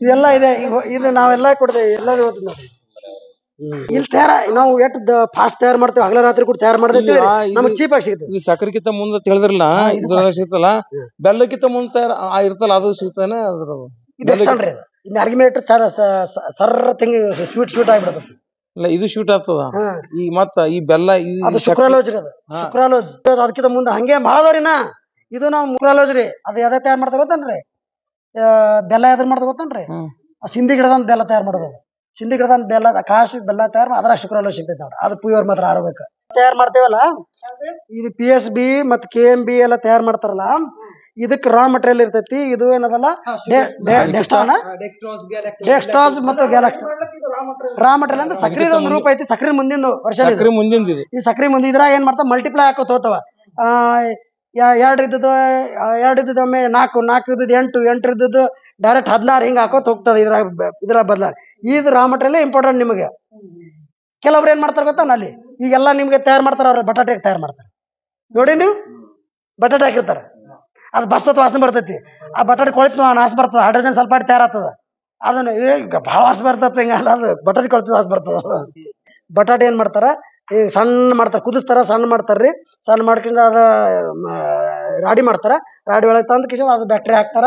ಇವೆಲ್ಲ ಇದೆ. ಈಗ ಇದು ನಾವೆಲ್ಲ ಕೊಡ್ತೇವೆ. ಎಲ್ಲ ನೋಡಿ. ಇಲ್ಲಿ ತಯಾರ ನಾವು ಎಷ್ಟು ಫಾಸ್ಟ್ ತಯಾರು ಮಾಡ್ತೇವೆ ಹಗಲ ರಾತ್ರಿ ಕೂಡ ತಯಾರು ಮಾಡ್ತೇವೆ ನಮ್ಗೆ ಇದು- ನಮಗೆ ಚೀಪ್ ಆಗಿ ಸಿಗುತ್ತೆ. ಈ ಸಕ್ಕರೆಕಿಂತ ಮುಂದ ತಿಳಿದ್ರಲ್ಲ ಇದ್ರಾಗ ಸಿಗ್ತಲ್ಲ ಬೆಲ್ಲಕ್ಕಿಂತ ಮುಂದ ತಯಾರ ಆ ಇರ್ತಲ್ಲ ಅದು ಸಿಗ್ತಾನೆ ಅದ್ರ ಇದು ಎಕ್ಸ್ಟ್ರಾ ಇದು. ಇನ್ನು ಅರ್ಗಿಮೇಟ್ ಚರ ಸರ್ರ ತಿಂಗಿ ಸ್ವೀಟ್ ಸ್ವೀಟ್ ಆಗಿಬಿಡ್ತದೆ ಇಲ್ಲ ಇದು ಶೂಟ್ ಆಗ್ತದ. ಹಾ. ಈ ಮತ್ತ ಈ ಬೆಲ್ಲ ಈ ಅದು ಶುಕ್ರಾಲೋಜ್ ರೀ ಅದು. ಹಾ. ಶುಕ್ರಾಲೋಜ್ ಅದಕ್ಕಿಂತ ಮುಂದೆ ಹಂಗೆ ಮಾಡದವ್ರಿನ ಇದು ನಾವು ಮುಕ್ರಾಲೋಜ್ ರೀ ಅದು ಯಾವ್ದು ತಯಾರು ಮಾಡ್ತೇವೆ ಗೊತ್ತೇನ್ರಿ? ಆ, ಬೆಲ್ಲ ಎದ್ರ ಮಾಡ್ತೇವೆ ಗೊತ್ತನ್ರಿ? ಆ ಸಿಂಧಿ ಗಿಡದಂತ ಬೆಲ್ಲ ತಯಾರು ಮಾಡೋದು. ಅದು ಸಿಂಧಿ ಗಿಡದಂತ ಬೆಲ್ಲ ಕಾಶಿ ಬೆಲ್ಲ ತಯಾರು ಮಾಡಿ ಅದ್ರಾಗ ಶುಕ್ರವಾರ ಸಿಗ್ತೈತೆ ನೋಡ್ರಿ. ಅದು ಪ್ಯೂರ್ ಮಾತ್ರ ಆರೋಗ್ಯಕ್ಕೆ. ತಯಾರು ಮಾಡ್ತೇವಲ್ಲ? ಇದು ಪಿ ಎಸ್ ಬಿ ಮತ್ ಕೆ ಎಂ ಬಿ ಎಲ್ಲ ತಯಾರು ಮಾಡ್ತಾರಲ್ಲ? ಇದಕ್ ರಾ ಮಟೀರಿಯಲ್ ಇರ್ತೈತಿ. ಇದು ಏನದಲ್ಲ? ಡೆಕ್ಸ್ಟ್ರಾನ ಡೆಕ್ಸ್ಟ್ರಾಸ್ ಮತ್ತು ಗ್ಯಾಲಕ್ಸಿ ರಾ ಮಟೀರಿಯಲ್ ಅಂದ್ರೆ ಸಕ್ರಿ ಒಂದು ರೂಪ ಐತಿ. ಸಕ್ರಿ ಮುಂದಿನ ವರ್ಷ ಸಕ್ರಿ ಮುಂದಿನ ಇದು. ಈ ಸಕ್ರಿ ಮುಂದೆ ಇದ್ರಾಗ ಏನ್ ಮಾಡ್ತಾವ? ಮಲ್ಟಿಪ್ಲೈ ಹಾಕೋತ ತೋತವ. ಆ, ಎರಡ್ ಇದ್ದದ್ದು ಎರಡು ಇದ್ದದ್ದು ಒಮ್ಮೆ ನಾಲ್ಕು ನಾಲ್ಕು ಇದ್ದದ್ದು ಎಂಟು ಎಂಟು ಇದ್ದದ್ದು ಡೈರೆಕ್ಟ್ ಹದಿನಾರು ಹಿಂಗೆ ಹಾಕೋತ ಹೋಗ್ತದೆ ಇದ್ರಾಗ ಇದ್ರ ಇದ್ರಾಗ ಬದಲ ಇದು ರಾ ಇಂಪಾರ್ಟೆಂಟ್ ನಿಮಗೆ. ಕೆಲವ್ರು ಏನು ಮಾಡ್ತಾರೆ ಗೊತ್ತಾ ಅಲ್ಲಿ ಈಗೆಲ್ಲ ನಿಮಗೆ ತಯಾರು ಮಾಡ್ತಾರೆ ಅವ್ರು, ಬಟಾಟೆ ತಯಾರು ಮಾಡ್ತಾರೆ. ನೋಡಿ ನೀವು, ಬಟಾಟೆ ಹಾಕಿರ್ತಾರೆ. ಅದು ಬಸ್ತತ್ ವಾಸನೆ ಬರ್ತೈತಿ. ಆ ಬಟಾಟೆ ಕೊಳಿತು ನಾಶ ಬರ್ತದೆ. ಹೈಡ್ರೋಜನ್ ಸಲ್ಫೈಡ್ ತಯಾರಾಗ್ತದೆ ಅದನ್ನು ಈಗ ಭಾಳ ವಾಸ ಬರ್ತೈತೆ ಹಿಂಗಲ್ಲ ಅದು. ಬಟಾಟೆ ಕೊಳಿತು ವಾಸ ಬರ್ತದೆ. ಬಟಾಟೆ ಏನು ಮಾಡ್ತಾರೆ? ಈಗ ಸಣ್ಣ ಮಾಡ್ತಾರ, ಕುದಿಸ್ತಾರೆ, ಸಣ್ಣ ಮಾಡ್ತಾರ್ರಿ. ಸಣ್ಣ ಮಾಡ್ಕೊಂಡು ಅದ ರಾಡಿ ಮಾಡ್ತಾರ. ರಾಡಿ ಒಳಗೆ ತಂದು ಕಿಶನ್ ಅದು ಬ್ಯಾಟ್ರಿ ಹಾಕ್ತಾರ.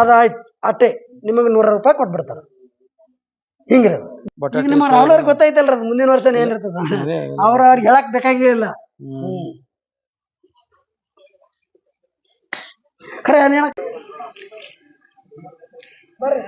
ಅದು ಆಯ್ತು ಅಟ್ಟೆ ನಿಮಗೆ ನೂರ ರೂಪಾಯಿ ಕೊಟ್ಬಿಡ್ತಾರ. ಹಿಂಗ್ರಿ. ಈಗ ನಿಮ್ಮ ರಾಹುಲ್ ಗೊತ್ತೈತಲ್ರಿ ಅದು ಮುಂದಿನ ವರ್ಷ ಏನಿರ್ತದ ಇರ್ತದ. ಅವ್ರ ಅವ್ರಿಗೆ ಹೇಳಕ್ ಬೇಕಾಗಿಲ್ಲ. ಖರೆ ಹೇಳಕ್? ಬರ್ರಿ.